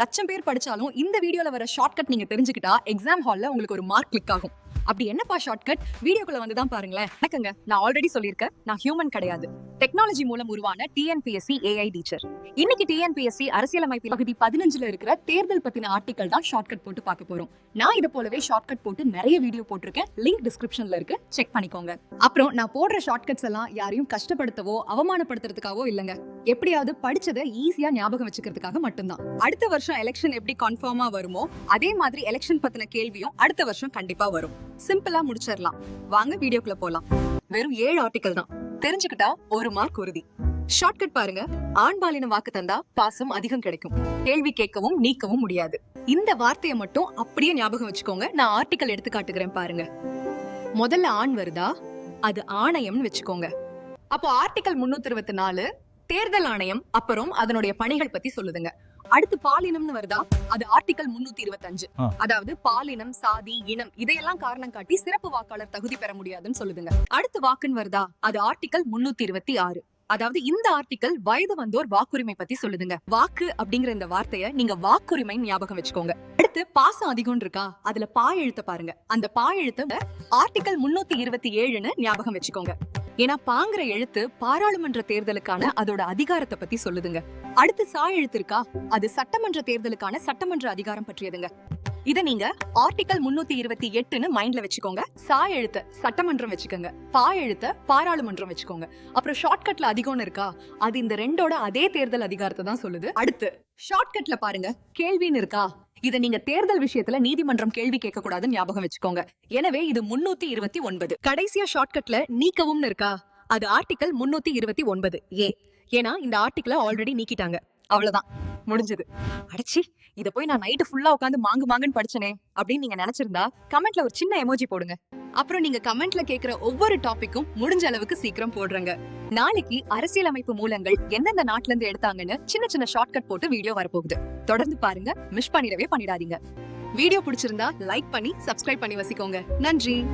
லட்சம் பேர் படிச்சாலும் இந்த வீடியோல வர ஷார்ட்கட் நீங்க தெரிஞ்சுக்கிட்டா எக்ஸாம் ஹாலில் உங்களுக்கு ஒரு மார்க் கிளிக் ஆகும். அப்படி என்னப்பா ஷார்ட்கட் வீடியோக்குள்ள வந்து தான் பாருங்களேன். வணக்கங்க. நான் ஆல்ரெடி சொல்லியிருக்கேன். நான் ஹியூமன் கிடையாது. டெக்னாலஜி மூலம் உருவான டிஎன்பிஎஸ்சி ஏஐ டீச்சர் இன்னைக்கு டிஎன்பிஎஸ்சி அரசியலமைப்பு பகுதி பதினஞ்சுல இருக்கிற தேர்தல் பத்தின ஆர்டிகல் தான் ஷார்ட்கட் போட்டு பார்க்க போறோம். நான் இது போலவே ஷார்ட்கட் போட்டு நிறைய வீடியோ போட்டிருக்கேன். லிங்க் டிஸ்கிரிப்ஷன்ல இருக்கு. செக் பண்ணிக்கோங்க. அப்புறம் நான் போடுற ஷார்ட்கட்ஸ் எல்லாம் யாரையும் கஷ்டப்படுத்தவோ அவமானப்படுத்துறதுக்காகவோ இல்லைங்க. எப்படியாவது படிச்சதை ஈஸியா ஞாபகம் வச்சுக்கிறதுக்காக மட்டும்தான். அடுத்த வருஷம் எலெக்ஷன் எப்படி கன்ஃபார்மா வருமோ அதே மாதிரி எலெக்ஷன் பத்தின கேள்வியும் அடுத்த வருஷம் கண்டிப்பா வரும். சிம்பிளா முடிச்சிடலாம். வாங்க வீடியோக்குள்ள போலாம். வெறும் ஏழு ஆர்டிகல் தான். தெரிஞ்சுக்கிட்டா ஒரு மார்க் உறுதி. ஷார்ட்கட் பாருங்க. ஆண்பாலின வாக்கு தந்தா பாசம் அதிகம் கிடைக்கும். கேள்வி கேட்கவும் நீக்கவும் முடியாது. இந்த வார்த்தையை மட்டும் அப்படியே ஞாபகம் வச்சுக்கோங்க. நான் ஆர்டிக்கல் எடுத்து காட்டுகிறேன் பாருங்க. முதல்ல ஆண் வருதா? அது ஆணையம்னு வச்சுக்கோங்க. அப்போ ஆர்டிக்கல் முன்னூத்தி இருபத்தி நாலு தேர்தல் ஆணையம் அப்புறம் அதனுடைய பணிகள் பத்தி சொல்லுதுங்க. அடுத்து பாலினம்னு வருதா? அது ஆர்டிகல் முன்னூத்தி இருபத்தஞ்சு. அதாவது பாலினம் சாதி இனம் இதையெல்லாம் காரணம் காட்டி சிறப்பு வாக்காளர் தகுதி பெற முடியாதுன்னு சொல்லுதுங்க. அடுத்து வாக்குன்னு வருதா? அது ஆர்டிகல் முன்னூத்தி இருபத்தி ஆறு. அதாவது இந்த ஆர்டிகல் வயது வந்தோர் வாக்குரிமை பத்தி சொல்லுதுங்க. வாக்கு அப்படிங்கிற இந்த வார்த்தைய நீங்க வாக்குரிமைன்னு ஞாபகம் வச்சுக்கோங்க. அடுத்து பாசம் அதிகம் இருக்கா? அதுல பா எழுத்த பாருங்க. அந்த பா எழுத்த ஆர்டிகல் முன்னூத்தி இருபத்தி ஏழுன்னு ஞாபகம் வச்சுக்கோங்க. ஏன்னா பாங்கிற எழுத்து பாராளுமன்ற தேர்தலுக்கான அதோட அதிகாரத்தை பத்தி சொல்லுதுங்க. அடுத்து சா எழுத்து இருக்கா அது சட்டமன்ற தேர்தலுக்கான சட்டமன்ற அதிகாரம் பற்றியதுங்க. இத நீங்க ஆர்டிகல் முன்னூத்தி இருபத்தி எட்டுன்னு மைண்ட்ல வச்சுக்கோங்க. சா எழுத்த சட்டமன்றம் வச்சுக்கோங்க. பா எழுத்த பாராளுமன்றம் வச்சுக்கோங்க. அப்புறம் ஷார்ட்கட்ல அதிகம்னு இருக்கா? அது இந்த ரெண்டோட அதே தேர்தல் அதிகாரத்தை தான் சொல்லுது. அடுத்து ஷார்ட்கட்ல பாருங்க. கேள்வின்னு இருக்கா? இத நீங்க தேர்தல் விஷயத்துல நீதிமன்றம் கேள்வி கேட்க கூடாதுன்னு ஞாபகம் வச்சுக்கோங்க. எனவே இது முன்னூத்தி இருபத்தி ஒன்பது. கடைசியா ஷார்ட்கட்ல நீக்கவும்னு இருக்கா? அது ஆர்டிகல் முன்னூத்தி இருபத்தி ஒன்பது. ஏ. ஏன்னா இந்த ஆர்டிக்கலை ஆல்ரெடி நீக்கிட்டாங்க. அவ்வளவுதான். முடிஞ்சது. அடைச்சி இதை போய் நான் நைட்டு ஃபுல்லா உட்காந்து மாங்கு மாங்குன்னு படிச்சனே அப்படின்னு நீங்க நினைச்சிருந்தா கமெண்ட்ல ஒரு சின்ன எமோஜி போடுங்க. அப்புறம் நீங்க கமெண்ட்ல கேக்குற ஒவ்வொரு டாபிக்கும் முடிஞ்ச அளவுக்கு சீக்கிரம் போடுறங்க. நாளைக்கு அரசியலமைப்பு மூலங்கள் எந்தெந்த நாட்டுல இருந்து எடுத்தாங்கன்னு சின்ன சின்ன ஷார்ட்கட் போட்டு வீடியோ வரப்போகுது. தொடர்ந்து பாருங்க மிஸ் பண்ணிடவே பண்ணிடாதீங்க. வீடியோ பிடிச்சிருந்தா லைக் பண்ணி சப்ஸ்கிரைப் பண்ணி வசிக்கோங்க. நன்றி.